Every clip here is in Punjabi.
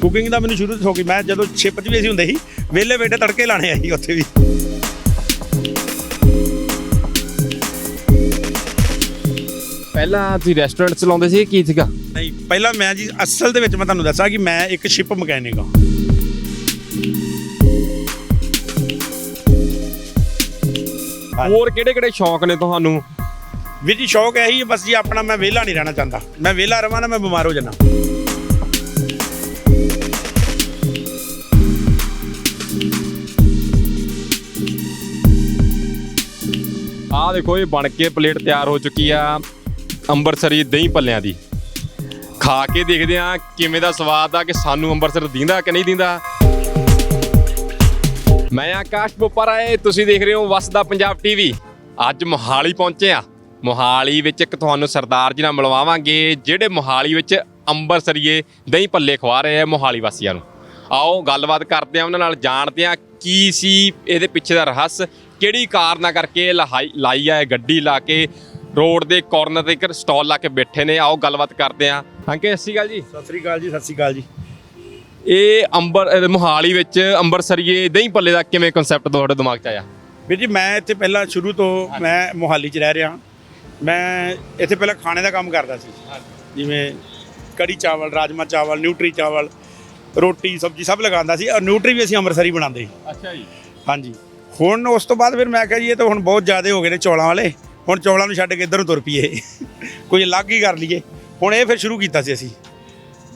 ਕੁਕਿੰਗ ਦਾ ਮੈਨੂੰ ਸ਼ੁਰੂ ਤੋਂ ਸ਼ੌਕ ਸੀ। ਮੈਂ ਜਦੋਂ ਸ਼ਿਪ 'ਚ ਵੀ ਅਸੀਂ ਹੁੰਦੇ ਸੀ ਵਿਹਲੇ ਬੈਠੇ ਤੜਕੇ ਲਾਣੇ ਆਈ ਉੱਥੇ ਵੀ। ਪਹਿਲਾਂ ਤੁਸੀਂ ਰੈਸਟੋਰੈਂਟ ਚਲਾਉਂਦੇ ਸੀ ਕੀ ਸੀਗਾ? ਨਹੀਂ ਪਹਿਲਾਂ ਮੈਂ ਜੀ ਅਸਲ ਦੇ ਵਿੱਚ ਮੈਂ ਤੁਹਾਨੂੰ ਦੱਸਾਂ ਕਿ ਮੈਂ ਇੱਕ ਸ਼ਿਪ ਮਕੈਨਿਕ ਹਾਂ। ਹੋਰ ਕਿਹੜੇ ਕਿਹੜੇ ਸ਼ੌਂਕ ਨੇ ਤੁਹਾਨੂੰ? ਵੀਰ ਜੀ ਸ਼ੌਕ ਇਹੀ ਹੈ ਬਸ ਜੀ ਆਪਣਾ ਮੈਂ ਵਿਹਲਾ ਨਹੀਂ ਰਹਿਣਾ ਚਾਹੁੰਦਾ। ਮੈਂ ਵਿਹਲਾ ਰਵਾਂ ਨਾ ਮੈਂ ਬਿਮਾਰ ਹੋ ਜਾਣਾ ਆਹ ਦੇਖੋ ਇਹ ਬਣ ਕੇ ਪਲੇਟ ਤਿਆਰ ਹੋ ਚੁੱਕੀ ਆ ਅੰਬਰਸਰੀ ਦਹੀਂ ਭੱਲਿਆਂ ਦੀ। ਖਾ ਕੇ ਦੇਖਦੇ ਆ ਕਿਵੇਂ ਦਾ ਸਵਾਦ ਆ, ਕਿ ਸਾਨੂੰ ਅੰਮ੍ਰਿਤਸਰ ਦਿੰਦਾ ਕਿ ਨਹੀਂ ਦਿੰਦਾ। ਮੈਂ ਆਕਾਸ਼ ਬੋਪਰਾਏ ਤੁਸੀਂ ਦੇਖ ਰਹੇ ਹੋ ਵਸਦਾ ਪੰਜਾਬ ਟੀਵੀ। ਅੱਜ ਮੋਹਾਲੀ ਪਹੁੰਚੇ ਆ। ਮੋਹਾਲੀ ਵਿੱਚ ਇੱਕ ਤੁਹਾਨੂੰ ਸਰਦਾਰ ਜੀ ਨਾਲ ਮਿਲਵਾਵਾਂਗੇ, ਜਿਹੜੇ ਮੋਹਾਲੀ ਵਿੱਚ ਅੰਬਰਸਰੀਏ ਦਹੀਂ ਭੱਲੇ ਖਵਾ ਰਹੇ ਆ ਮੋਹਾਲੀ ਵਾਸੀਆਂ ਨੂੰ। ਆਓ ਗੱਲਬਾਤ ਕਰਦੇ ਆ ਉਹਨਾਂ ਨਾਲ, ਜਾਣਦੇ ਆ ਕੀ ਸੀ ਇਹਦੇ ਪਿੱਛੇ ਦਾ ਰਹੱਸ ਕਿਹੜੀ ਕਾਰਨਾ ਕਰਕੇ ਲਹਾਈ ਲਾਈ ਆ ਗੱਡੀ ਲਾ ਕੇ? ਰੋਡ ਦੇ ਕਾਰਨਰ ਤੇ ਇੱਕ ਸਟਾਲ ਲਾ ਕੇ ਬੈਠੇ ਨੇ। ਆਓ ਗੱਲਬਾਤ ਕਰਦੇ ਆ ਅੰਕੇ ਸਤਿ ਸ਼੍ਰੀ ਅਕਾਲ ਜੀ। ਸਤਿ ਸ੍ਰੀ ਅਕਾਲ ਜੀ ਸਤਿ ਸ੍ਰੀ ਅਕਾਲ ਜੀ। ਇਹ ਅੰਬਰ ਮੋਹਾਲੀ ਵਿੱਚ ਅੰਬਰਸਰੀਏ ਦਹੀਂ ਭੱਲੇ ਦਾ ਕਿਵੇਂ ਕਨਸੈਪਟ ਤੁਹਾਡੇ ਦਿਮਾਗ 'ਚ ਆਇਆ? ਵੀਰ ਜੀ ਮੈਂ ਇੱਥੇ ਪਹਿਲਾਂ ਸ਼ੁਰੂ ਤੋਂ ਮੈਂ ਮੋਹਾਲੀ 'ਚ ਰਹਿ ਰਿਹਾ। ਮੈਂ ਇੱਥੇ ਪਹਿਲਾਂ ਖਾਣੇ ਦਾ ਕੰਮ ਕਰਦਾ ਸੀ। ਜਿਵੇਂ ਕੜੀ ਚਾਵਲ ਰਾਜਮਾ ਚਾਵਲ ਨਿਊਟਰੀ ਚਾਵਲ ਰੋਟੀ ਸਬਜ਼ੀ ਸਭ ਲਗਾਉਂਦਾ ਸੀ। ਔਰ ਨਿਊਟਰੀ ਵੀ ਅਸੀਂ ਅੰਮ੍ਰਿਤਸਰੀ ਬਣਾਉਂਦੇ ਸੀ। ਅੱਛਾ ਜੀ। ਹਾਂਜੀ। ਹੁਣ ਉਸ ਤੋਂ ਬਾਅਦ ਫਿਰ ਮੈਂ ਕਿਹਾ ਜੀ ਇਹ ਤਾਂ ਹੁਣ ਬਹੁਤ ਜ਼ਿਆਦਾ ਹੋ ਗਏ ਨੇ ਚੌਲਾਂ ਵਾਲੇ। ਹੁਣ ਚੌਲਾਂ ਨੂੰ ਛੱਡ ਕੇ ਇੱਧਰ ਨੂੰ ਤੁਰ ਪਈਏ। ਕੋਈ ਅਲੱਗ ਹੀ ਕਰ ਲਈਏ। ਹੁਣ ਇਹ ਫਿਰ ਸ਼ੁਰੂ ਕੀਤਾ ਸੀ ਅਸੀਂ।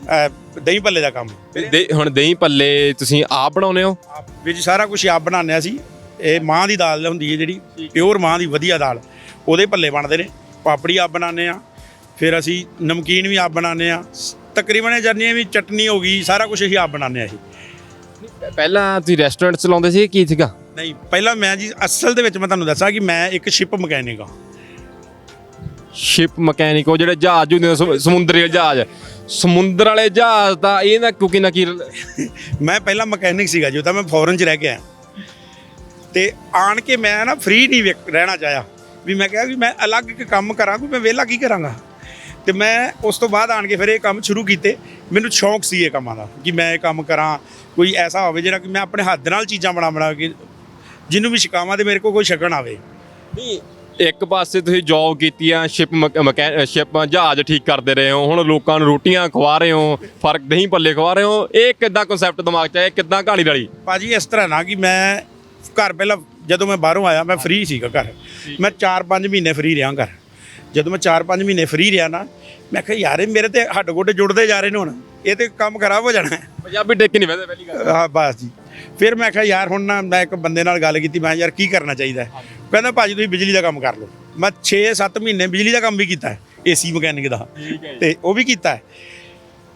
ਅਹ ਦਹੀਂ ਭੱਲੇ ਦਾ ਕੰਮ। ਦੇ ਹੁਣ ਦਹੀਂ ਭੱਲੇ ਤੁਸੀਂ ਆਪ ਬਣਾਉਨੇ ਹੋ? ਵਿੱਚ ਸਾਰਾ ਕੁਝ ਆਪ ਬਣਾਉਂਦੇ ਸੀ ਇਹ ਮਾਂ ਦੀ ਦਾਲ ਹੁੰਦੀ ਹੈ ਜਿਹੜੀ ਪਿਓਰ ਮਾਂ ਦੀ ਵਧੀਆ ਦਾਲ। ਉਹਦੇ ਭੱਲੇ ਬਣਦੇ ਨੇ। ਪਾਪੜੀ ਆਪ ਬਣਾਉਂਦੇ ਆ ਫਿਰ ਅਸੀਂ ਨਮਕੀਨ ਵੀ ਆਪ ਬਣਾਉਂਦੇ ਆ ਤਕਰੀਬਨ ਇਹ ਜਰਨੀਆਂ ਵੀ ਚਟਨੀ ਹੋ ਗਈ ਸਾਰਾ ਕੁਝ ਅਸੀਂ ਆਪ ਬਣਾਉਂਦੇ ਆ ਅਸੀਂ ਪਹਿਲਾਂ ਤੁਸੀਂ ਰੈਸਟੋਰੈਂਟ ਚਲਾਉਂਦੇ ਸੀ ਕੀ ਸੀਗਾ? ਨਹੀਂ ਪਹਿਲਾਂ ਮੈਂ ਜੀ ਅਸਲ ਦੇ ਵਿੱਚ ਮੈਂ ਤੁਹਾਨੂੰ ਦੱਸਾਂ ਕਿ ਮੈਂ ਇੱਕ ਸ਼ਿਪ ਮਕੈਨਿਕ ਹਾਂ। ਸ਼ਿਪ ਮਕੈਨਿਕ ਉਹ ਜਿਹੜੇ ਜਹਾਜ਼ ਹੁੰਦੇ ਨੇ ਸਮੁ- ਸਮੁੰਦਰੀ ਜਹਾਜ਼। ਸਮੁੰਦਰ ਵਾਲੇ ਜਹਾਜ਼ ਦਾ ਇਹ ਨਾ ਕਿਉਂਕਿ ਨਾ ਕੀ ਮੈਂ ਪਹਿਲਾਂ ਮਕੈਨਿਕ ਸੀਗਾ ਜੀ ਉਹ ਤਾਂ ਮੈਂ ਫੋਰਨ 'ਚ ਰਹਿ ਕੇ ਆਇਆ। ਤੇ ਆਣ ਕੇ ਮੈਂ ਨਾ ਫ੍ਰੀ ਨਹੀਂ ਵੇਖ- ਰਹਿਣਾ ਚਾਹਿਆ। ਵੀ ਮੈਂ ਕਿਹਾ ਵੀ ਮੈਂ ਅਲੱਗ ਇੱਕ ਕੰਮ ਕਰਾਂ ਕੋਈ ਮੈਂ ਵਿਹਲਾ ਕੀ ਕਰਾਂਗਾ? ਤੇ ਮੈਂ ਉਸ ਤੋਂ ਬਾਅਦ ਆਣ ਕੇ ਫਿਰ ਇਹ ਕੰਮ ਸ਼ੁਰੂ ਕੀਤੇ। ਮੈਨੂੰ ਸ਼ੌਂਕ ਸੀ ਇਹ ਕੰਮਾਂ ਦਾ ਕਿ ਮੈਂ ਇਹ ਕੰਮ ਕਰਾਂ। ਕੋਈ ਐਸਾ ਹੋਵੇ ਜਿਹੜਾ ਕਿ ਮੈਂ ਆਪਣੇ ਹੱਥ ਨਾਲ ਚੀਜ਼ਾਂ ਬਣਾ ਬਣਾ ਕੇ ਜਿਹਨੂੰ ਵੀ ਛਕਾਵਾਂ ਤੇ ਮੇਰੇ ਕੋਲ ਕੋਈ ਛਕਣ ਆਵੇ। ਨਹੀਂ ਇੱਕ ਪਾਸੇ ਤੁਸੀਂ ਜੌਬ ਕੀਤੀ ਆ ਸ਼ਿਪ ਮਕੈ ਸ਼ਿਪ ਜਹਾਜ਼ ਠੀਕ ਕਰਦੇ ਰਹੇ ਹੋ ਹੁਣ ਲੋਕਾਂ ਨੂੰ ਰੋਟੀਆਂ ਖਵਾ ਰਹੇ ਹੋ ਫ਼ਰਕ ਦਹੀਂ ਭੱਲੇ ਖਵਾ ਰਹੇ ਹੋ ਇਹ ਕਿੱਦਾਂ ਕਨਸੈਪਟ ਦਿਮਾਗ 'ਚ ਆਇਆ ਕਿੱਦਾਂ ਕਹਾਣੀ ਰਲੀ? ਭਾਜੀ ਇਸ ਤਰ੍ਹਾਂ ਨਾ ਕਿ ਮੈਂ ਘਰ ਪਹਿਲਾਂ ਜਦੋਂ ਮੈਂ ਬਾਹਰੋਂ ਆਇਆ ਮੈਂ ਫ੍ਰੀ ਸੀਗਾ ਘਰ। ਮੈਂ 4-5 ਮਹੀਨੇ ਫ੍ਰੀ ਰਿਹਾ ਘਰ। ਜਦੋਂ ਮੈਂ 4-5 ਮਹੀਨੇ ਫ੍ਰੀ ਰਿਹਾ ਨਾ ਮੈਂ ਕਿਹਾ ਯਾਰ ਇਹ ਮੇਰੇ ਤੇ ਹੱਡ ਗੋਡੇ ਜੁੜਦੇ ਜਾ ਰਹੇ ਨੇ ਹੁਣ। ਇਹ ਤੇ ਕੰਮ ਖਰਾਬ ਹੋ ਜਾਣਾ ਪੰਜਾਬੀ ਟੇਕ ਨਹੀਂ ਵੈਸੇ ਪਹਿਲੀ ਗੱਲ। ਹਾਂ ਬਸ ਜੀ। ਫਿਰ ਮੈਂ ਕਿਹਾ ਯਾਰ ਹੁਣ ਨਾ ਮੈਂ ਇੱਕ ਬੰਦੇ ਨਾਲ ਗੱਲ ਕੀਤੀ ਮੈਂ ਯਾਰ ਕੀ ਕਰਨਾ ਚਾਹੀਦਾ? ਕਹਿੰਦਾ ਭਾਜੀ ਤੁਸੀਂ ਬਿਜਲੀ ਦਾ ਕੰਮ ਕਰ ਲਓ। ਮੈਂ 6-7 ਮਹੀਨੇ ਬਿਜਲੀ ਦਾ ਕੰਮ ਵੀ ਕੀਤਾ ਏਸੀ ਮਕੈਨਿਕ ਦਾ ਤੇ ਉਹ ਵੀ ਕੀਤਾ।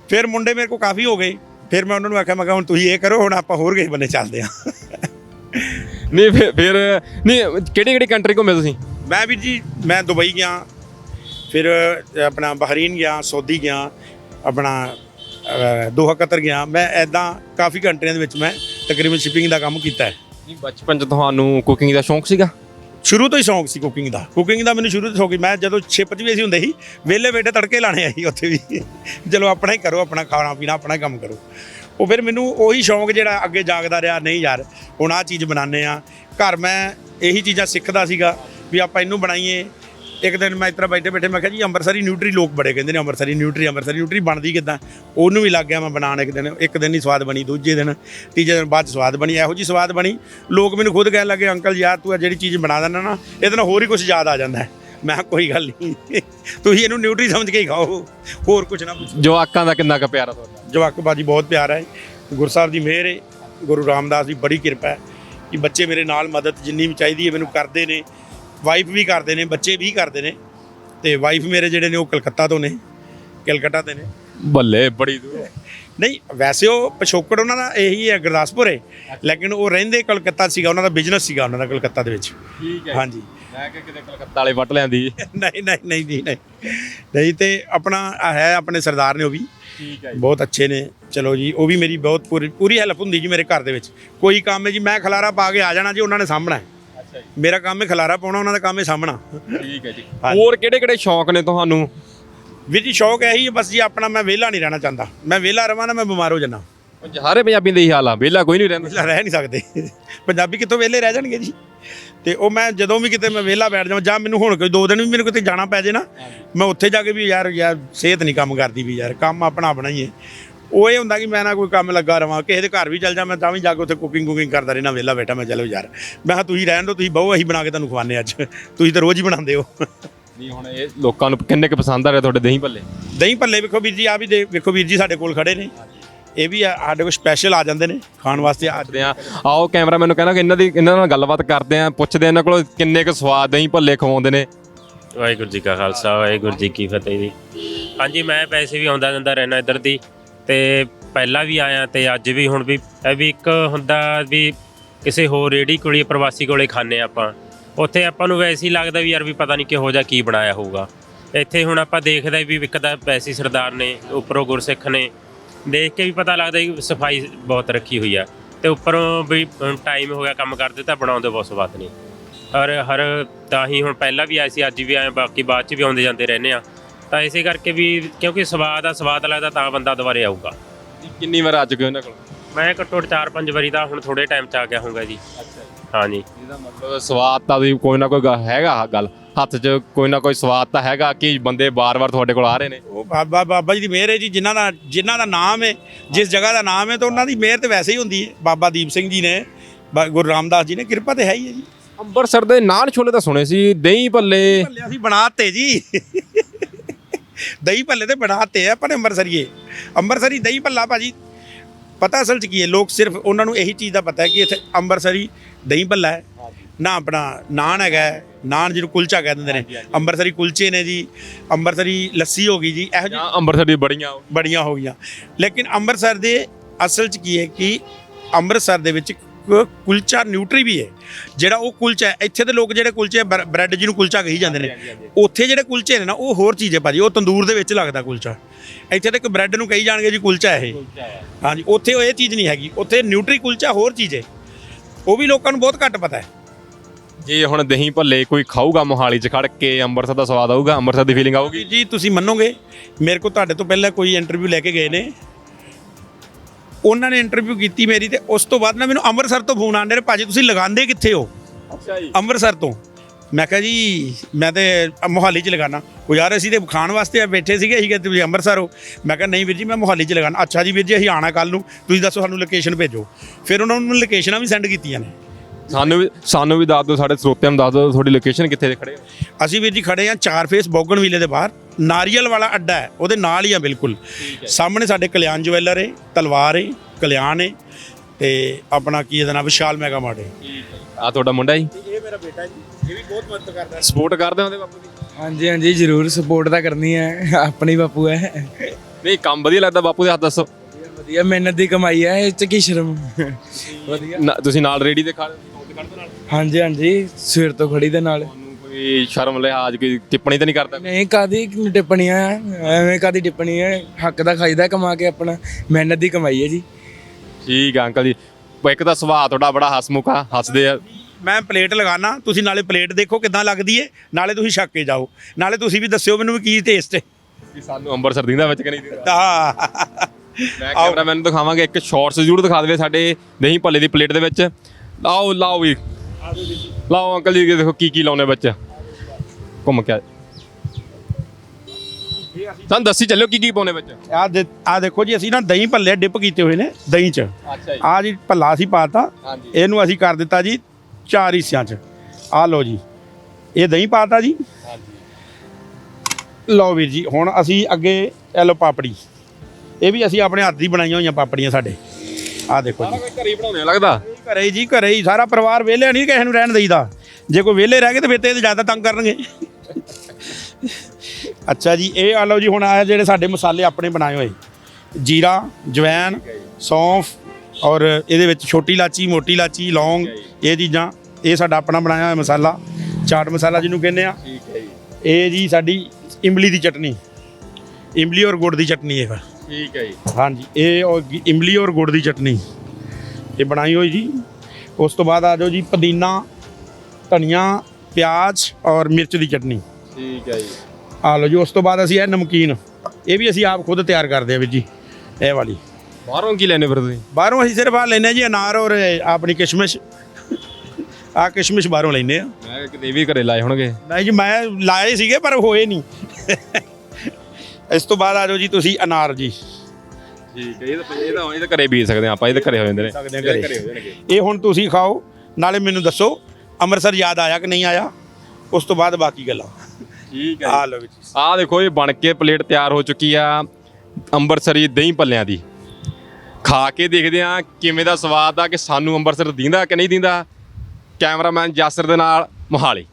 ਫਿਰ ਮੁੰਡੇ ਮੇਰੇ ਕੋਲ ਕਾਫੀ ਹੋ ਗਏ। ਫਿਰ ਮੈਂ ਉਹਨਾਂ ਨੂੰ ਆਖਿਆ ਮੈਂ ਕਿਹਾ ਹੁਣ ਤੁਸੀਂ ਇਹ ਕਰੋ ਹੁਣ ਆਪਾਂ ਹੋਰ ਕਿਸੇ ਬੰਨੇ ਚੱਲਦੇ ਹਾਂ ਨਹੀਂ ਫਿਰ ਫਿਰ ਨਹੀਂ ਕਿਹੜੀ ਕਿਹੜੀ ਕੰਟਰੀ ਘੁੰਮੇ ਤੁਸੀਂ? ਮੈਂ ਵੀ ਜੀ ਮੈਂ ਦੁਬਈ ਗਿਆ। ਫਿਰ ਆਪਣਾ ਬਹਰੀਨ ਗਿਆ ਸਾਊਦੀ ਗਿਆ ਆਪਣਾ ਦੋਹਾ ਕਤਰ ਗਿਆ। ਮੈਂ ਐਦਾਂ ਕਾਫੀ ਕੰਟਰੀਆਂ ਦੇ ਵਿੱਚ ਮੈਂ ਤਕਰੀਬਨ ਸ਼ਿਪਿੰਗ ਦਾ ਕੰਮ ਕੀਤਾ ਹੈ। ਨਹੀਂ ਬਚਪਨ 'ਚ ਤੁਹਾਨੂੰ ਕੁਕਿੰਗ ਦਾ ਸ਼ੌਂਕ ਸੀਗਾ? ਸ਼ੁਰੂ ਤੋਂ ਹੀ ਸ਼ੌਂਕ ਸੀ ਕੁਕਿੰਗ ਦਾ। ਕੁਕਿੰਗ ਦਾ ਮੈਨੂੰ ਸ਼ੁਰੂ ਤੋਂ ਸ਼ੌਂਕ ਸੀ। ਮੈਂ ਜਦੋਂ ਸ਼ਿਪ 'ਚ ਵੀ ਅਸੀਂ ਹੁੰਦੇ ਸੀ ਵਿਹਲੇ ਬੈਠੇ ਤੜਕੇ ਲਾਣੇ ਆਈ ਉੱਥੇ ਵੀ। ਚਲੋ ਆਪਣਾ ਹੀ ਕਰੋ ਆਪਣਾ ਖਾਣਾ ਪੀਣਾ ਆਪਣਾ ਹੀ ਕੰਮ ਕਰੋ। ਉਹ ਫਿਰ ਮੈਨੂੰ ਉਹੀ ਸ਼ੌਂਕ ਜਿਹੜਾ ਅੱਗੇ ਜਾਗਦਾ ਰਿਹਾ ਨਹੀਂ ਯਾਰ ਹੁਣ ਆਹ ਚੀਜ਼ ਬਣਾਉਂਦੇ ਆ ਘਰ ਮੈਂ ਇਹੀ ਚੀਜ਼ਾਂ ਸਿੱਖਦਾ ਸੀਗਾ ਵੀ ਆਪਾਂ ਇਹਨੂੰ ਬਣਾਈਏ ਇੱਕ ਦਿਨ ਮੈਂ ਇਸ ਤਰ੍ਹਾਂ ਬੈਠੇ ਬੈਠੇ ਮੈਂ ਕਿਹਾ ਜੀ ਅੰਮ੍ਰਿਤਸਰੀ ਨਿਊਟਰੀ ਲੋਕ ਬੜੇ ਕਹਿੰਦੇ ਨੇ ਅੰਮ੍ਰਿਤਸਰੀ ਨਿਊਟਰੀ ਅੰਮ੍ਰਿਤਸਰੀ ਨਿਊਟਰੀ ਬਣਦੀ ਕਿੱਦਾਂ? ਉਹਨੂੰ ਵੀ ਲੱਗ ਗਿਆ ਮੈਂ ਬਣਾਉਣ ਇੱਕ ਦਿਨ ਇੱਕ ਦਿਨ ਹੀ ਸਵਾਦ ਬਣੀ ਦੂਜੇ ਦਿਨ ਤੀਜੇ ਦਿਨ ਬਾਅਦ ਸਵਾਦ ਬਣੀ ਇਹੋ ਜੀ ਸਵਾਦ ਬਣੀ। ਲੋਕ ਮੈਨੂੰ ਖੁਦ ਕਹਿਣ ਲੱਗੇ ਅੰਕਲ ਯਾਰ ਤੂੰ ਜਿਹੜੀ ਚੀਜ਼ ਬਣਾ ਦਿੰਦਾ ਨਾ ਇਹਦੇ ਨਾਲ ਹੋਰ ਹੀ ਕੁਝ ਯਾਦ ਆ ਜਾਂਦਾ ਹੈ। ਮੈਂ ਕੋਈ ਗੱਲ ਨਹੀਂ ਤੁਸੀਂ ਇਹਨੂੰ ਨਿਊਟਰੀ ਸਮਝ ਕੇ ਹੀ ਖਾਓ ਹੋਰ ਕੁਝ ਨਾ ਪੁੱਛੋ। ਜਵਾਕਾਂ ਦਾ ਕਿੰਨਾ ਕੁ ਪਿਆਰਾ ਤੁਹਾਡਾ? ਜਵਾਕਬਾਜੀ ਬਹੁਤ ਪਿਆਰਾ ਹੈ। ਗੁਰੂ ਸਾਹਿਬ ਦੀ ਮਿਹਰ ਹੈ ਗੁਰੂ ਰਾਮਦਾਸ ਦੀ ਬੜੀ ਕਿਰਪਾ ਹੈ ਕਿ ਬੱਚੇ ਮੇਰੇ ਨਾਲ ਮਦਦ ਜਿੰਨੀ ਵੀ ਚਾਹੀਦੀ ਹੈ ਮੈਨੂੰ ਕਰਦੇ ਨੇ। ਵਾਈਫ ਵੀ ਕਰਦੇ ਨੇ ਬੱਚੇ ਵੀ ਕਰਦੇ ਨੇ ਤੇ ਵਾਈਫ ਮੇਰੇ ਜਿਹੜੇ ਨੇ ਉਹ ਕਲਕੱਤਾ ਤੋਂ ਨੇ ਕਲਕੱਤਾ ਦੇ ਨੇ। ਬੱਲੇ ਬੜੀ ਦੂਰ। ਨਹੀਂ ਵੈਸੇ ਉਹ ਪਿਛੋਕੜ ਉਹਨਾਂ ਦਾ ਇਹੀ ਹੈ ਗੁਰਦਾਸਪੁਰ ਹੈ ਲੇਕਿਨ ਉਹ ਰਹਿੰਦੇ ਕਲਕੱਤਾ ਸੀਗਾ ਉਹਨਾਂ ਦਾ ਬਿਜ਼ਨਸ ਸੀਗਾ ਉਹਨਾਂ ਦਾ ਕਲਕੱਤਾ ਦੇ ਵਿੱਚ। ਠੀਕ ਹਾਂਜੀ। ਮੈਂ ਕਿ ਕਿਤੇ ਕਲਕੱਤਾ ਵਾਲੇ ਵੱਟ ਲਿਆਂਦੀ ਨਹੀਂ ਨਹੀਂ ਨਹੀਂ ਜੀ ਨਹੀਂ। ਨਹੀਂ ਤੇ ਆਪਣਾ ਹੈ ਆਪਣੇ ਸਰਦਾਰ ਨੇ ਉਹ ਵੀ। ਠੀਕ ਹੈ ਬਹੁਤ ਅੱਛੇ ਨੇ। ਚਲੋ ਜੀ ਉਹ ਵੀ ਮੇਰੀ ਬਹੁਤ ਪੂਰੀ ਪੂਰੀ ਹੈਲਪ ਹੁੰਦੀ ਜੀ ਮੇਰੇ ਘਰ ਦੇ ਵਿੱਚ। ਕੋਈ ਕੰਮ ਹੈ ਜੀ ਮੈਂ ਖਲਾਰਾ ਪਾ ਕੇ ਆ ਜਾਣਾ ਜੀ ਉਹਨਾਂ ਨੇ ਸਾਹਮਣਾ ਹੈ। ਮੇਰਾ ਕੰਮ ਹੈ ਖਲਾਰਾ ਪਾਉਣਾ ਉਹਨਾਂ ਦਾ ਕੰਮ ਹੈ ਸਾਹਮਣਾ ਠੀਕ ਹੈ ਜੀ। ਹੋਰ ਕਿਹੜੇ ਕਿਹੜੇ ਸ਼ੌਂਕ ਨੇ ਤੁਹਾਨੂੰ? ਵੀਰ ਜੀ ਸ਼ੌਕ ਇਹੀ ਹੈ ਬਸ ਜੀ ਆਪਣਾ ਮੈਂ ਵਿਹਲਾ ਨਹੀਂ ਰਹਿਣਾ ਚਾਹੁੰਦਾ। ਮੈਂ ਵਿਹਲਾ ਰਵਾਂ ਨਾ ਮੈਂ ਬਿਮਾਰ ਹੋ ਜਾਣਾ ਸਾਰੇ ਪੰਜਾਬੀਆਂ ਦੇ ਹੀ ਹਾਲ ਆ ਵਿਹਲਾ ਕੋਈ ਨਹੀਂ ਰਹਿੰਦਾ। ਰਹਿ ਨਹੀਂ ਸਕਦੇ। ਪੰਜਾਬੀ ਕਿੱਥੋਂ ਵਿਹਲੇ ਰਹਿ ਜਾਣਗੇ ਜੀ? ਤੇ ਉਹ ਮੈਂ ਜਦੋਂ ਵੀ ਕਿਤੇ ਮੈਂ ਵਿਹਲਾ ਬੈਠ ਜਾਵਾਂ ਜਾਂ ਮੈਨੂੰ ਹੁਣ ਕੋਈ ਦੋ ਦਿਨ ਵੀ ਮੈਨੂੰ ਕਿਤੇ ਜਾਣਾ ਪੈ ਜੇ ਨਾ ਮੈਂ ਉੱਥੇ ਜਾ ਕੇ ਵੀ ਯਾਰ ਯਾਰ ਸਿਹਤ ਨਹੀਂ ਕੰਮ ਕਰਦੀ ਵੀ ਯਾਰ ਕੰਮ ਆਪਣਾ ਆਪਣਾ ਹੀ ਹੈ। ਉਹ ਇਹ ਹੁੰਦਾ ਕਿ ਮੈਂ ਨਾ ਕੋਈ ਕੰਮ ਲੱਗਾ ਰਵਾਂ ਕਿਸੇ ਦੇ ਘਰ ਵੀ ਚੱਲ ਜਾ ਮੈਂ ਤਾਂ ਵੀ ਜਾ ਕੇ ਉੱਥੇ ਕੁਕਿੰਗ ਕੁਕਿੰਗ ਕਰਦਾ ਰਹਿਣਾ ਵਿਹਲਾ ਬੈਠਾ ਮੈਂ ਚਲੋ ਯਾਰ। ਮੈਂ ਕਿਹਾ ਤੁਸੀਂ ਰਹਿਣ ਦਿਓ ਤੁਸੀਂ ਬਹੁ ਅਸੀਂ ਬਣਾ ਕੇ ਤੁਹਾਨੂੰ ਖਵਾਉਂਦੇ ਅੱਜ। ਤੁਸੀਂ ਤਾਂ ਰੋਜ਼ ਹੀ ਬਣਾਉਂਦੇ ਹੋ। ਨਹੀਂ ਹੁਣ ਇਹ ਲੋਕਾਂ ਨੂੰ ਕਿੰਨੇ ਕੁ ਪਸੰਦ ਆ ਰਿਹਾ ਤੁਹਾਡੇ ਦਹੀਂ ਭੱਲੇ? ਦਹੀਂ ਭੱਲੇ ਵੇਖੋ ਵੀਰ ਜੀ ਆ ਵੀ ਦੇ ਵੇਖੋ ਵੀਰ ਜੀ ਸਾਡੇ ਕੋਲ ਖੜੇ ਨੇ। ਇਹ ਵੀ ਆ- ਸਾਡੇ ਕੋਲ ਸਪੈਸ਼ਲ ਆ ਜਾਂਦੇ ਨੇ ਖਾਣ ਵਾਸਤੇ ਆ ਪੁੱਛਦੇ ਆ ਆਓ ਕੈਮਰਾ ਮੈਨੂੰ ਕਹਿੰਦਾ ਕਿ ਇਹਨਾਂ ਦੀ ਇਹਨਾਂ ਨਾਲ ਗੱਲਬਾਤ ਕਰਦੇ ਆ ਪੁੱਛਦੇ ਆ ਇਹਨਾਂ ਕੋਲ ਕਿੰਨੇ ਕੁ ਸਵਾਦ ਦਹੀਂ ਭੱਲੇ ਖਵਾਉਂਦੇ ਨੇ। ਵਾਹਿਗੁਰੂ ਜੀ ਕਾ ਖਾਲਸਾ ਵਾਹਿਗੁਰੂ ਜੀ ਕੀ ਫਤਿਹ ਜੀ। ਹਾਂਜੀ ਮੈਂ ਪੈਸੇ ਵੀ ਆਉਂਦਾ ਜਾਂਦਾ ਰਹਿਣਾ ਇੱਧਰ ਦੀ। ਤੇ ਪਹਿਲਾਂ ਵੀ ਆਇਆ ਤੇ ਅੱਜ ਵੀ ਹੁਣ ਵੀ, ਇਹ ਵੀ ਇੱਕ ਹੁੰਦਾ ਵੀ ਕਿਸੇ ਹੋਰ ਰੇੜੀ ਕੋਲੇ, ਪ੍ਰਵਾਸੀ ਕੋਲੇ ਖਾਣੇ ਆਪਾਂ। ਉੱਥੇ ਆਪਾਂ ਨੂੰ ਵੈਸੇ ਹੀ ਲੱਗਦਾ ਵੀ ਯਾਰ ਵੀ ਪਤਾ ਨਹੀਂ ਕਿਹੋ ਜਿਹਾ ਕੀ ਬਣਾਇਆ ਹੋਊਗਾ। ਇੱਥੇ ਹੁਣ ਆਪਾਂ ਦੇਖਦੇ ਵੀ ਵਿਕਦਾ ਪੈਸੀ ਸਰਦਾਰ ਨੇ, ਉੱਪਰੋਂ ਗੁਰਸਿੱਖ ਨੇ, ਦੇਖ ਕੇ ਵੀ ਪਤਾ ਲੱਗਦਾ ਕਿ ਸਫ਼ਾਈ ਬਹੁਤ ਰੱਖੀ ਹੋਈ ਆ। ਤੇ ਉੱਪਰੋਂ ਵੀ ਟਾਈਮ ਹੋ ਗਿਆ ਕੰਮ ਕਰਦੇ, ਤਾਂ ਬਣਾਉਂਦੇ ਬਹੁਤ ਸਵਾਦ ਨੇ। ਔਰ ਹਰ ਤਾਂ ਹੀ ਹੁਣ ਪਹਿਲਾਂ ਵੀ ਆਏ ਸੀ, ਅੱਜ ਵੀ ਆਏ, ਬਾਕੀ ਬਾਅਦ ਚ ਵੀ ਆਉਂਦੇ ਜਾਂਦੇ ਰਹਿੰਦੇ ਆ ਤਾਂ ਇਸੇ ਕਰਕੇ ਵੀ ਕਿਉਂਕਿ ਸਵਾਦ ਆ ਸਵਾਦ ਲੱਗਦਾ ਤਾਂ ਬੰਦਾ ਦੁਬਾਰੇ ਆਊਗਾ। ਕਿੰਨੀ ਵਾਰ ਆ ਚੁੱਕੇ ਹੋ ਇਹਨਾਂ ਕੋਲ? ਮੈਂ ਘੱਟੋ ਘੱਟ 4-5 ਵਾਰੀ ਤਾਂ ਹੁਣ ਥੋੜੇ ਟਾਈਮ ਚ ਆ ਗਿਆ ਹੋਊਗਾ ਜੀ। ਹਾਂਜੀ ਇਹਦਾ ਮਤਲਬ ਸਵਾਦ ਤਾਂ ਵੀ ਕੋਈ ਨਾ ਕੋਈ ਗ- ਹੈਗਾ ਗੱਲ। ਹੱਥ 'ਚ ਕੋਈ ਨਾ ਕੋਈ ਸਵਾਦ ਤਾਂ ਹੈਗਾ ਕਿ ਬੰਦੇ ਬਾਰ-ਬਾਰ ਤੁਹਾਡੇ ਕੋਲ ਆ ਰਹੇ ਨੇ। ਉਹ ਬਾਬਾ ਬਾਬਾ ਜੀ ਦੀ ਮਿਹਰ ਹੈ ਜੀ ਜਿਨ੍ਹਾਂ ਦਾ ਜਿਨ੍ਹਾਂ ਦਾ ਨਾਮ ਹੈ ਜਿਸ ਜਗ੍ਹਾ ਦਾ ਨਾਮ ਹੈ ਤਾਂ ਉਹਨਾਂ ਦੀ ਮਿਹਰ ਤੇ ਵੈਸੇ ਹੀ ਹੁੰਦੀ ਹੈ। ਬਾਬਾ ਦੀਪ ਸਿੰਘ ਜੀ ਨੇ ਬਾ- ਗੁਰੂ ਰਾਮਦਾਸ ਜੀ ਨੇ ਕਿਰਪਾ ਤੇ ਹੈ ਹੀ ਹੈ ਜੀ। ਅੰਮ੍ਰਿਤਸਰ ਦੇ ਨਾਨ ਛੋਲੇ ਤਾਂ ਸੁਣੇ ਸੀ ਦਹੀਂ ਭੱਲੇ। ਭੱਲੇ ਅਸੀਂ ਬਣਾਤੇ ਜੀ। ਦਹੀਂ ਭੱਲੇ ਤੇ ਬਣਾਤੇ ਆ ਪਰ ਅੰਮ੍ਰਿਤਸਰੀਏ। ਅੰਮ੍ਰਿਤਸਰੀ ਦਹੀਂ ਭੱਲਾ ਭਾਜੀ ਪਤਾ ਅਸਲ ਚ ਕੀ ਹੈ? ਲੋਕ ਸਿਰਫ ਉਹਨਾਂ ਨੂੰ ਇਹੀ ਚੀਜ਼ ਦਾ ਪਤਾ ਹੈ ਕਿ ਇੱਥੇ ਅੰਮ੍ਰਿਤਸਰੀ ਦਹੀਂ ਭੱਲਾ ਹੈ। ਨਾ ਆਪਣਾ ਨਾਨ ਹੈਗਾ ਨਾਨ ਜਿਹਨੂੰ ਕੁਲਚਾ ਕਹਿ ਦਿੰਦੇ ਨੇ। ਅੰਮ੍ਰਿਤਸਰੀ ਕੁਲਚੇ ਨੇ ਜੀ ਅੰਮ੍ਰਿਤਸਰੀ ਲੱਸੀ ਹੋ ਗਈ ਜੀ ਇਹੋ ਜਿਹੀ ਜਾਂ ਅੰਮ੍ਰਿਤਸਰ ਦੀ ਬੜੀਆਂ ਬੜੀਆਂ ਹੋ ਗਈਆਂ। ਲੇਕਿਨ ਅੰਮ੍ਰਿਤਸਰ ਦੇ ਅਸਲ 'ਚ ਕੀ ਹੈ ਕਿ ਅੰਮ੍ਰਿਤਸਰ ਦੇ ਵਿੱਚ ਕੁਲਚਾ ਨਿਊਟਰੀ ਵੀ ਹੈ। ਜਿਹੜਾ ਉਹ ਕੁਲਚਾ ਹੈ ਇੱਥੇ ਦੇ ਲੋਕ ਜਿਹੜੇ ਕੁਲਚੇ ਬਰ- ਬ੍ਰੈਡ ਜਿਹਨੂੰ ਕੁਲਚਾ ਕਹੀ ਜਾਂਦੇ ਨੇ। ਉੱਥੇ ਜਿਹੜੇ ਕੁਲਚੇ ਨੇ ਨਾ ਉਹ ਹੋਰ ਚੀਜ਼ ਹੈ ਭਾਜੀ ਉਹ ਤੰਦੂਰ ਦੇ ਵਿੱਚ ਲੱਗਦਾ ਕੁਲਚਾ ਇੱਥੇ ਤੇ ਇੱਕ ਬ੍ਰੈਡ ਨੂੰ ਕਹੀ ਜਾਣਗੇ ਜੀ ਕੁਲਚਾ ਹੈ ਇਹ। ਹਾਂਜੀ ਉੱਥੇ ਉਹ ਇਹ ਚੀਜ਼ ਨਹੀਂ ਹੈਗੀ। ਉੱਥੇ ਨਿਊਟਰੀ ਕੁਲਚਾ ਹੋਰ ਚੀਜ਼ ਹੈ। ਉਹ ਵੀ ਲੋਕਾਂ ਨੂੰ ਬਹੁਤ ਘੱਟ ਪਤਾ ਹੈ। ਜੇ ਹੁਣ ਦਹੀਂ ਭੱਲੇ ਕੋਈ ਖਾਊਗਾ ਮੋਹਾਲੀ 'ਚ ਖੜ ਕੇ ਅੰਮ੍ਰਿਤਸਰ ਦਾ ਸਵਾਦ ਆਊਗਾ ਅੰਮ੍ਰਿਤਸਰ ਦੀ ਫੀਲਿੰਗ ਆਊਗੀ? ਜੀ ਤੁਸੀਂ ਮੰਨੋਗੇ। ਮੇਰੇ ਕੋਲ ਤੁਹਾਡੇ ਤੋਂ ਪਹਿਲਾਂ ਕੋਈ ਇੰਟਰਵਿਊ ਲੈ ਕੇ ਗਏ ਨੇ। ਉਹਨਾਂ ਨੇ ਇੰਟਰਵਿਊ ਕੀਤੀ ਮੇਰੀ ਤੇ ਉਸ ਤੋਂ ਬਾਅਦ ਨਾ ਮੈਨੂੰ ਅੰਮ੍ਰਿਤਸਰ ਤੋਂ ਫੋਨ ਆਉਂਦੇ ਨੇ ਭਾਜੀ ਤੁਸੀਂ ਲਗਾਉਂਦੇ ਕਿੱਥੇ ਹੋ? ਅੱਛਾ ਜੀ। ਅੰਮ੍ਰਿਤਸਰ ਤੋਂ। ਮੈਂ ਕਿਹਾ ਜੀ ਮੈਂ ਤੇ ਮੋਹਾਲੀ 'ਚ ਲਗਾਣਾ ਉਹ ਯਾਰ ਅਸੀਂ ਤੇ ਖਾਣ ਵਾਸਤੇ ਬੈਠੇ ਸੀਗੇ ਅਸੀਂ ਕਿ ਤੁਸੀਂ ਅੰਮ੍ਰਿਤਸਰ ਹੋ? ਮੈਂ ਕਿਹਾ ਨਹੀਂ ਵੀਰ ਜੀ ਮੈਂ ਮੋਹਾਲੀ 'ਚ ਲਗਾਣਾ ਅੱਛਾ ਜੀ ਵੀਰ ਜੀ ਅਸੀਂ ਆਣਾ ਕੱਲ ਨੂੰ। ਤੁਸੀਂ ਦੱਸੋ ਸਾਨੂੰ ਲੋਕੇਸ਼ਨ ਭੇਜੋ। ਫਿਰ ਉਹਨਾਂ ਨੂੰ ਲੋਕੇਸ਼ਨਾਂ ਵੀ ਸੈਂਡ ਕੀਤੀਆਂ ਨੇ। ਸਾਨੂੰ ਵੀ ਸਾਨੂੰ ਵੀ ਦੱਸ ਦਿਓ ਸਾਡੇ ਸਰੋਤਿਆਂ ਨੂੰ ਦੱਸ ਦਿਓ ਤੁਹਾਡੀ ਲੋਕੇਸ਼ਨ ਕਿੱਥੇ ਦੇ ਖੜੇ ਹੋ? ਅਸੀਂ ਵੀਰ ਜੀ ਖੜੇ ਆ ਚਾਰ ਫੇਸ ਬੋਗਨਵੀਲੇ ਦੇ ਬਾਹਰ। ਨਾਰੀਅਲ ਵਾਲਾ ਅੱਡਾ ਹੈ ਉਹਦੇ ਨਾਲ ਹੀ ਆ ਬਿਲਕੁਲ। ਸਾਹਮਣੇ ਸਾਡੇ ਕਲਿਆਣ ਜਵੈਲਰ ਹੈ ਤਲਵਾਰ ਹੈ ਕਲਿਆਣ ਹੈ ਤੇ ਆਪਣਾ ਕੀ ਇਹਦਾ ਨਾਮ ਵਿਸ਼ਾਲ ਮੈਗਾ ਮਾਰਟ ਹੈ। ਆ ਤੁਹਾਡਾ ਮੁੰਡਾ ਜੀ? ਇਹ ਮੇਰਾ ਬੇਟਾ ਜੀ ਇਹ ਵੀ ਬਹੁਤ ਮਦਦ ਕਰਦਾ। ਸਪੋਰਟ ਕਰਦੇ ਹੋ ਉਹਦੇ ਬਾਪੂ ਦੀ ਹਾਂਜੀ ਹਾਂਜੀ ਜ਼ਰੂਰ ਸਪੋਰਟ ਤਾਂ ਕਰਨੀ ਹੈ ਆਪਣੀ ਬਾਪੂ ਹੈ। ਨਹੀਂ ਕੰਮ ਵਧੀਆ ਲੱਗਦਾ ਬਾਪੂ ਦੇ ਹੱਥ ਦੱਸੋ। ਵਧੀਆ ਮਿਹਨਤ ਦੀ ਕਮਾਈ ਹੈ ਇਹ ਚ ਕੀ ਸ਼ਰਮ। ਵਧੀਆ ਤੁਸੀਂ ਨਾਲ ਰੇੜੀ ਖੜਦੇ ਨਾਲ ਹਾਂਜੀ ਹਾਂਜੀ ਸਵੇਰ ਤੋਂ ਖੜੀ ਦੇ ਨਾਲ। ਤੁਹਾਨੂੰ ਕੋਈ ਸ਼ਰਮ ਲਿਹਾਜ਼ ਕੋਈ ਟਿੱਪਣੀ ਤਾਂ ਨਹੀਂ ਕਰਦਾ? ਨਹੀਂ ਕਾਦੀ ਟਿੱਪਣੀਆਂ? ਹੈ? ਐਵੇਂ ਕਾਦੀ ਟਿੱਪਣੀ ਹੈ ਹੱਕ ਦਾ ਖਾਈਦਾ ਕਮਾ ਕੇ ਆਪਣਾ ਮਿਹਨਤ ਦੀ ਕਮਾਈ ਹੈ ਜੀ। ਠੀਕ ਆ ਅੰਕਲ ਜੀ। ਇੱਕ ਤਾਂ ਸੁਭਾਅ ਤੁਹਾਡਾ ਬੜਾ ਹਸਮੁਖ ਆ ਹੱਸਦੇ ਆ। ਮੈਂ ਪਲੇਟ ਲਗਾਣਾ ਤੁਸੀਂ ਨਾਲੇ ਪਲੇਟ ਦੇਖੋ ਕਿਦਾਂ ਲੱਗਦੀ ਏ ਨਾਲੇ ਤੁਸੀਂ ਛੱਕ ਕੇ ਜਾਓ। ਨਾਲੇ ਤੁਸੀਂ ਵੀ ਦੱਸਿਓ ਮੈਨੂੰ ਵੀ ਕੀ ਟੇਸਟ ਹੈ ਕਿ ਸਾਨੂੰ ਅੰਮ੍ਰਿਤਸਰ ਦਿੰਦਾ ਵਿੱਚ ਕਿ ਨਹੀਂ ਦਿੰਦਾ? ਆਹ ਮੈਂ ਕੈਮਰਾਮੈਨ ਨੂੰ ਦਿਖਾਵਾਂਗੇ ਇੱਕ ਸ਼ਾਰਟਸ ਜ਼ਰੂਰ ਦਿਖਾ ਦੇਵੇ ਸਾਡੇ ਦਹੀਂ ਭੱਲੇ ਦੀ ਪਲੇਟ ਦੇ ਵਿੱਚ। ਲਾਓ ਲਾਓ ਵੀ। ਲਾਓ ਅੰਕਲ ਜੀ ਦੇਖੋ ਕੀ ਕੀ ਲਾਉਨੇ ਵਿੱਚ ਘੁੰਮ ਕੇ ਆ। ਦੱਸੀ ਚੱਲਿਓ ਕੀ ਕੀ ਪਾਉਨੇ ਵਿੱਚ ਆ ਆ ਦੇਖੋ ਜੀ ਅਸੀਂ ਨਾ ਦਹੀਂ ਭੱਲੇ ਡਿਪ ਕੀਤੇ ਹੋਏ ਨੇ ਦਹੀਂ 'ਚ। ਆ ਜੀ। ਭੱਲਾ ਅਸੀਂ ਪਾਤਾ। ਇਹਨੂੰ ਅਸੀਂ ਕਰ ਦਿੱਤਾ ਜੀ ਚਾਰ ਹਿੱਸਿਆਂ 'ਚ। ਆ ਲਓ ਜੀ। ਇਹ ਦਹੀਂ ਪਾਤਾ ਜੀ। ਲਓ ਵੀਰ ਜੀ ਹੁਣ ਅਸੀਂ ਅੱਗੇ ਇਹ ਲਓ ਪਾਪੜੀ। ਇਹ ਵੀ ਅਸੀਂ ਆਪਣੇ ਹੱਥ ਦੀ ਬਣਾਈਆਂ ਹੋਈਆਂ ਪਾਪੜੀਆਂ ਸਾਡੇ। ਆ ਦੇਖੋ ਜੀ। ਘਰੇ ਬਣਾਉਣੇ ਲੱਗਦਾ? ਘਰੇ ਜੀ ਘਰੇ ਹੀ। ਸਾਰਾ ਪਰਿਵਾਰ ਵਿਹਲੇ ਨਹੀਂ ਕਿਸੇ ਨੂੰ ਰਹਿਣ ਦੇਈਦਾ। ਜੇ ਕੋਈ ਵਿਹਲੇ ਰਹਿ ਗਏ ਤਾਂ ਫਿਰ ਤੇ ਜ਼ਿਆਦਾ ਤੰਗ ਕਰਨਗੇ। ਅੱਛਾ ਜੀ ਇਹ ਆ ਲਓ ਜੀ ਹੁਣ ਆ ਜਿਹੜੇ ਸਾਡੇ ਮਸਾਲੇ ਆਪਣੇ ਬਣਾਏ ਹੋਏ। ਜੀਰਾ ਜਵੈਨ ਸੌਂਫ ਔਰ ਇਹਦੇ ਵਿੱਚ ਛੋਟੀ ਇਲਾਚੀ ਮੋਟੀ ਇਲਾਚੀ ਲੌਂਗ ਇਹ ਚੀਜ਼ਾਂ ਇਹ ਸਾਡਾ ਆਪਣਾ ਬਣਾਇਆ ਹੋਇਆ ਮਸਾਲਾ। ਚਾਟ ਮਸਾਲਾ ਜਿਹਨੂੰ ਕਹਿੰਦੇ ਆ। ਠੀਕ ਹੈ ਜੀ ਇਹ ਜੀ ਸਾਡੀ ਇਮਲੀ ਦੀ ਚਟਨੀ। ਇਮਲੀ ਔਰ ਗੁੜ ਦੀ ਚਟਨੀ ਇਹ। ਵਾ ਠੀਕ ਹੈ ਜੀ। ਹਾਂਜੀ ਇਹ ਇਮਲੀ ਔਰ ਗੁੜ ਦੀ ਚਟਨੀ। ਇਹ ਬਣਾਈ ਹੋਈ ਜੀ। ਉਸ ਤੋਂ ਬਾਅਦ ਆ ਜਾਓ ਜੀ ਪੁਦੀਨਾ ਧਨੀਆ ਪਿਆਜ਼ ਔਰ ਮਿਰਚ ਦੀ ਚਟਨੀ। ਠੀਕ ਹੈ ਜੀ। ਆ ਲਓ ਜੀ ਉਸ ਤੋਂ ਬਾਅਦ ਅਸੀਂ ਇਹ ਨਮਕੀਨ ਇਹ ਵੀ ਅਸੀਂ ਆਪ ਖੁਦ ਤਿਆਰ ਕਰਦੇ ਆ ਵੀਰ ਜੀ ਇਹ ਵਾਲੀ। ਬਾਹਰੋਂ ਕੀ ਲੈਣੇ ਫਿਰ ਤੁਸੀਂ? ਬਾਹਰੋਂ ਅਸੀਂ ਸਿਰਫ ਆ ਲੈਨੇ ਜੀ ਅਨਾਰ ਔਰ ਆਪਣੀ ਕਿਸ਼ਮਿਸ਼। ਆ ਕਿਸ਼ਮਿਸ਼ ਬਾਹਰੋਂ ਲੈਨੇ ਆ ਮੈਂ ਕਿਤੇ ਵੀ ਘਰੇ ਲਾਏ ਹੋਣਗੇ। ਨਹੀਂ ਜੀ ਮੈਂ ਲਾਏ ਸੀਗੇ ਪਰ ਹੋਏ ਨਹੀਂ। ਇਸ ਤੋਂ ਬਾਅਦ ਆ ਜਾਓ ਜੀ ਤੁਸੀਂ ਅਨਾਰ ਜੀ। ਠੀਕ ਹੈ ਇਹ ਤਾਂ ਇਹ ਤਾਂ ਇਹ ਤਾਂ ਘਰੇ ਬੀਜ ਸਕਦੇ ਹਾਂ ਆਪਾਂ ਇਹ ਤਾਂ ਘਰੇ ਹੋ ਜਾਂਦੇ ਨੇ। ਸਕਦੇ ਹਾਂ ਤਾਂ ਘਰੇ। ਹੋ ਜਾਣਗੇ। ਇਹ ਹੁਣ ਤੁਸੀਂ ਖਾਓ ਨਾਲੇ ਮੈਨੂੰ ਦੱਸੋ ਅੰਮ੍ਰਿਤਸਰ ਯਾਦ ਆਇਆ ਕਿ ਨਹੀਂ ਆਇਆ? ਉਸ ਤੋਂ ਬਾਅਦ ਬਾਕੀ ਗੱਲਾਂ। ਠੀਕ ਆ ਲਓ ਜੀ ਆਹ ਦੇਖੋ ਇਹ ਬਣ ਕੇ ਪਲੇਟ ਤਿਆਰ ਹੋ ਚੁੱਕੀ ਆ ਅੰਬਰਸਰੀ ਦਹੀਂ ਭੱਲਿਆਂ ਦੀ। ਖਾ ਕੇ ਦੇਖਦੇ ਆ ਕਿਵੇਂ ਦਾ ਸਵਾਦ ਆ ਕਿ ਸਾਨੂੰ ਅੰਬਰਸਰ ਦਿੰਦਾ ਕਿ ਨਹੀਂ ਦਿੰਦਾ। ਕੈਮਰਾਮੈਨ ਜਾਸਰ ਦੇ ਨਾਲ ਮੋਹਾਲੀ।